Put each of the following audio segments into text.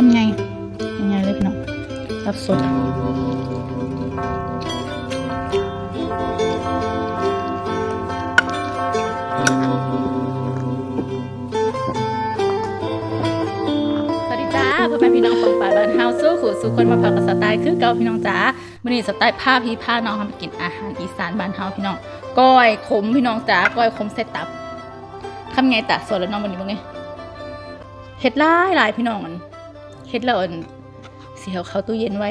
คำไงยังไงเลยพี่น้องรับสดสวัสดีจ้าพ่อแม่พี่น้องคนป่าบ้านเฮาสู้ขู่สู่คนมาพักกับสไตล์คือเก่าพี่น้องจ้ามื้อนี้สไตล์พาพี่พาน้องทำไปกินอาหารอีสานบ้านเฮาพี่น้องก้อยขมพี่น้องจ้าก้อยขมเสร็จตับคำไงตากสดแล้วน้องวันนี้บ้างไงเฮ็ดหลายหลายพี่น้องอัน เฮ็ดแล้วอันเสียเข้าตู้เย็นไว้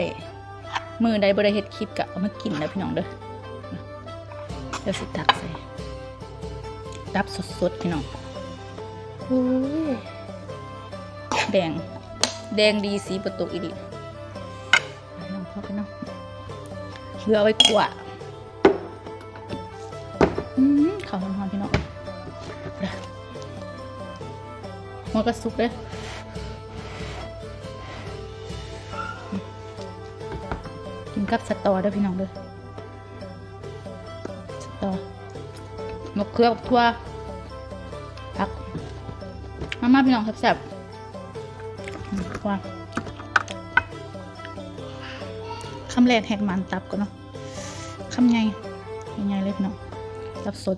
มือใดบ่ได้เฮ็ดคลิปกะเอามากินแล้วพี่น้องเด้อเดี๋ยวสิตักใส่ตับสดๆพี่น้องโอ้ยแดง แดงดีสีประตูอีดีพี่น้องพอกันเนาะเหลือเอาไว้กวาดอืมข้าวหอมๆพี่น้องเด้อหัวกระสุกเด้อ กับสตอด้วยพี่น้องเด้อสตอมะเขือกับทั่วผักมามาพี่น้องแซ่บๆว่าคำแรกแหกมันตับก่อนเนาะคำใหญ่ใหญ่ๆเลยพี่น้องตับสด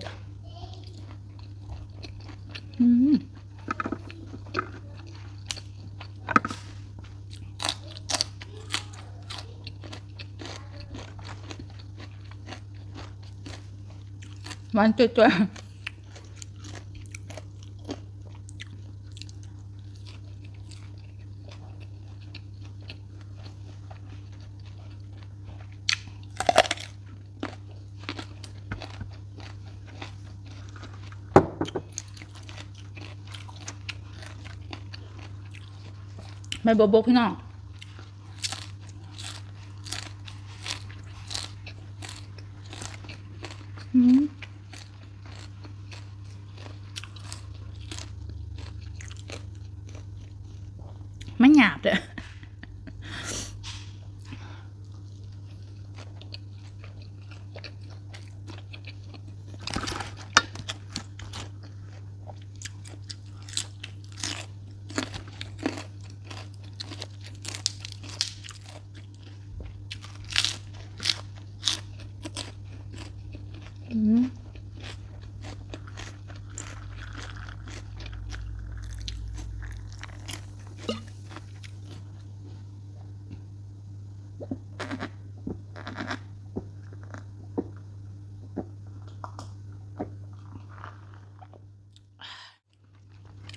อืม หวานจุดๆใบบัวบกพี่น้องอืม ไม่หยาบเลยอืม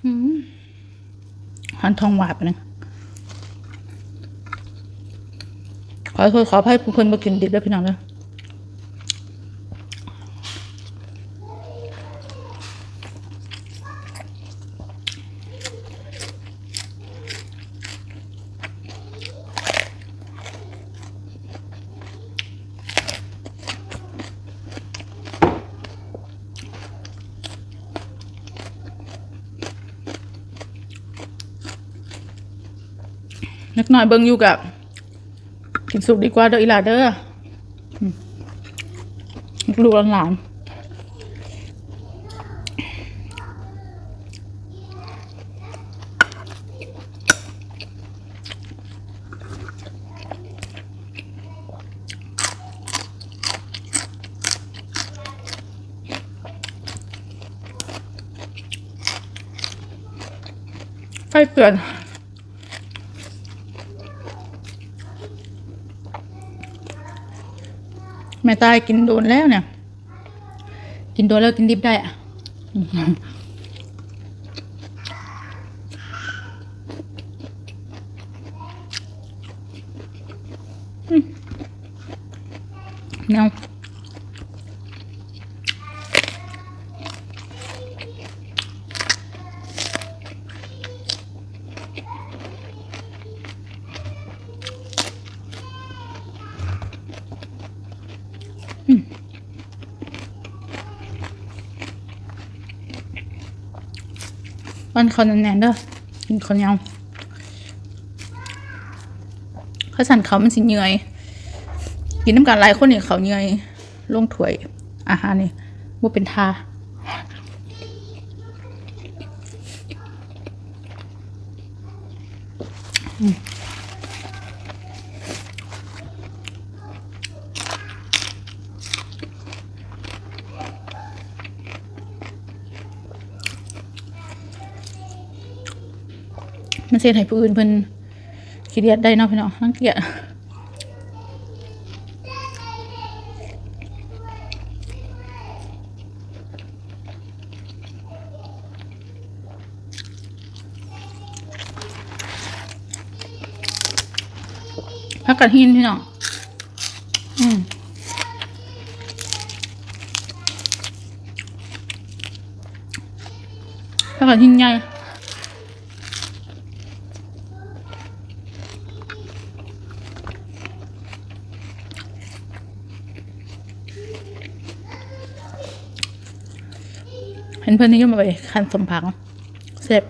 อืม หันทองหวาดไปนะขอโทษขอให้คุณคนมากินดิบด้วยพี่น้องเลย หน่อยเบิ่งอยู่กับกินสุกดีกว่าเด้ออีหลาเด้อลูกหลานไฟเตือน ม่ตายกินโดนแล้วเนี่ย กินโดนแล้วกินดิบได้อะเนาะ มันคนแน่นเด้อกินคนยาวข้าสันเขามันสิเงยกินน้ำกันหลายคนนี่เขาเงยลงถ้วยอาหารนี่บ่เป็นทา มันเสียให้ผู้อื่นเพิ่นขี้เดียดได้เนาะพี่น้องรังเกียจพักกันหินพี่น้อง อืมพักกันหินใหญ่ เพื่อนนี่ก็มาไปคันสมพังเสร็จ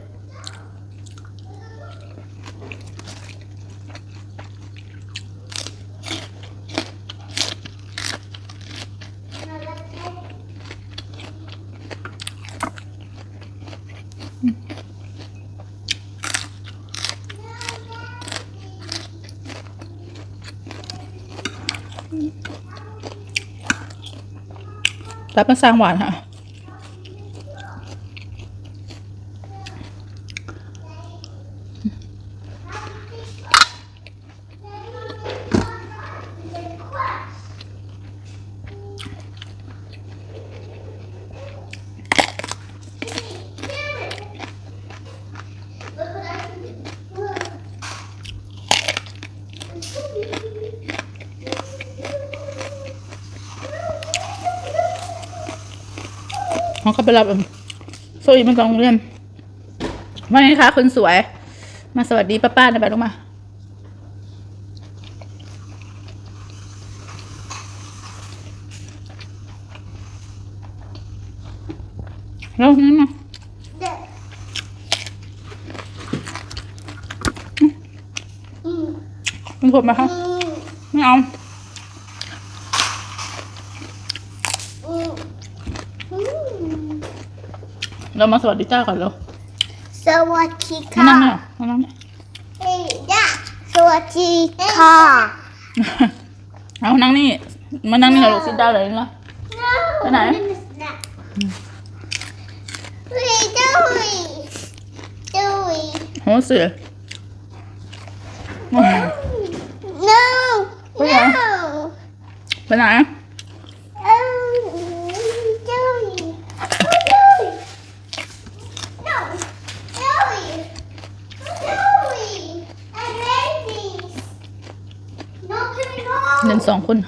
รับมาสร้างหวานค่ะ เขาก็ไปรับโซอีมันกองเรียนว่าไงคะคนสวย มาสวัสดีป้าป้าหน่อยไปลูกมาแล้วนั่นมาคุณผมมาคะไม่เอา เรามาสวัสดีเจ้าก่อนเร็วสวัสดีมาค่ะนั่งเนี่ยมานั่งเนี่ยเฮ้ยจ้าสวัสดีค่ะ เอานั่งนี่ มานั่งนี่กับลูกซิดได้เลยนะไปไหนเฮ้ยจุ้ยจุ้ยโหเสือ no ไปไหน no ไปไหน เอ้ยจุ้ยจุ้ย no จุ้ยจุ้ย I'm ready no coming home เดินสอง คน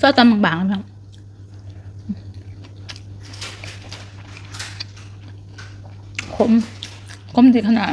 ซอสตำบางๆเลยครับขมขมดีขนาด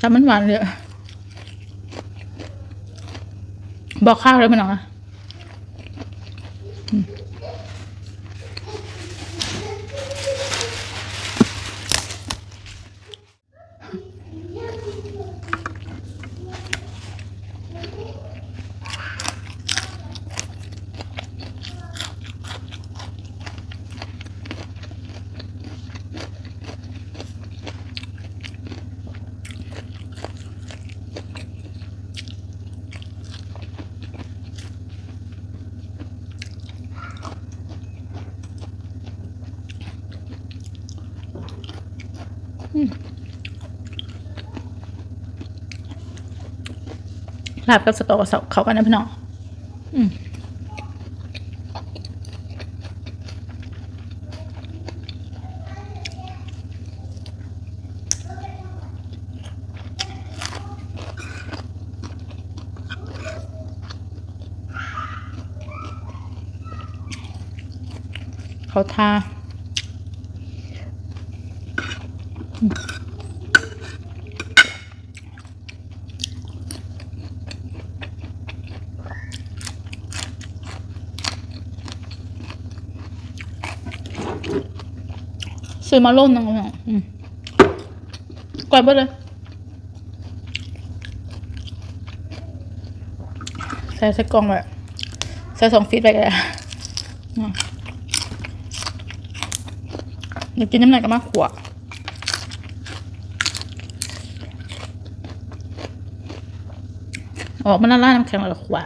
จ้าเข้าทำมันหวานเลยอะบอกข้าวเลยมันหรองนะ ลาบกับสตอกับเขากันนะพี่น้องอืมเขาทา ซื้อมาโล่นนึงเลยอืมกดไปเลยใส่ใส่กล่องแบบใส่สองฟีตไปกันเลยอืมเดี๋ยวกินน้ำหนักันมาขวออกมาละลายน้ำแข็งแล้วขวด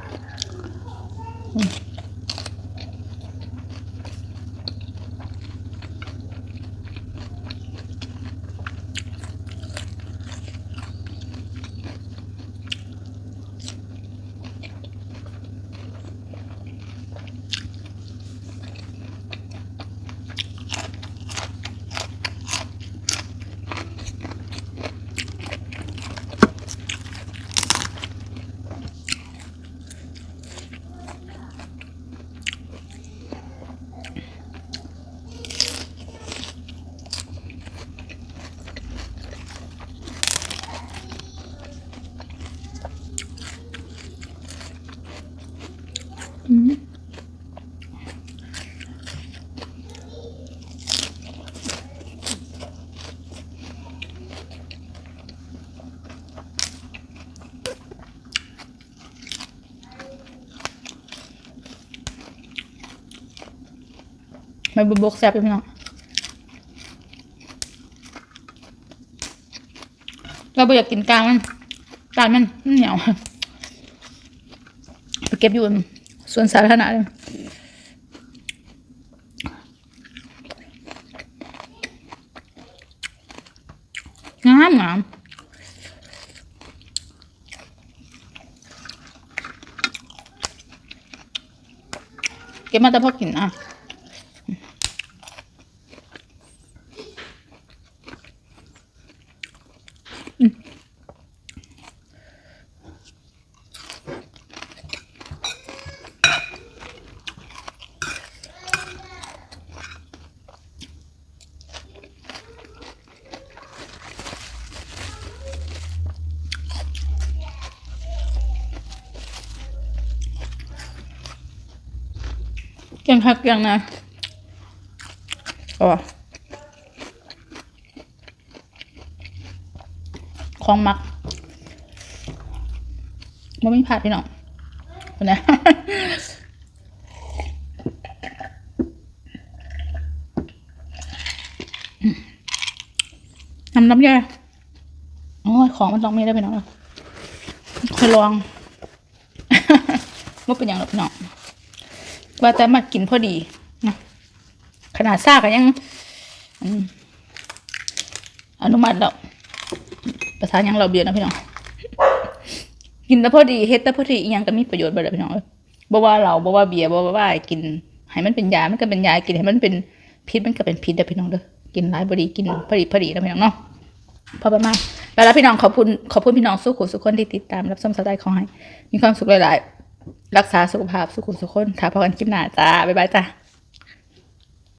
มไม่บุบกแซ่บเลยพี่น้องเราไม่อยากกินกลางมันกลางมันมันเหนียวไปเก็บอยู่ ส่วนสาธารณะงามงามเก็บมาแต่พอกินอะ พักเก่งนะอ๋อของมักมันไม่ผัดพี่น้องคนนี้น้ำน้ำแย่โอ้ยของมันต้องมีได้พี่น้องเคยลองว่าเป็นอย่างหรอกพี่น้อง ว่าแต่มากินพอดีนะขนาดซากยังอนุมัติแล้วประธานยังเราเบียร์นะพี่น้องกินแต่พอดีเฮ็ดแต่พอดีอีหยังก็มีประโยชน์เบ่ได้พี่น้องเอ้ยบ่ว่าเราบ่ว่าเบียร์บ่ว่าว่ากินให้มันเป็นยามันก็เป็นยากินให้มันเป็นพิษมันก็เป็นพิษเด้อพี่น้องเด้อกินหลายบ่ดีกินพอดีพอดีนะพี่น้องเนาะพอประมาณแล้วพี่น้องขอบคุณขอบคุณพี่น้องสุขุสุขคนที่ติดตามรับชมสไตล์ของให้มีความสุขหลายๆ รักษาสุขภาพสุขุสุขคนถ้าพอกันคลิปหน้าจ้า บ๊ายบายจ้า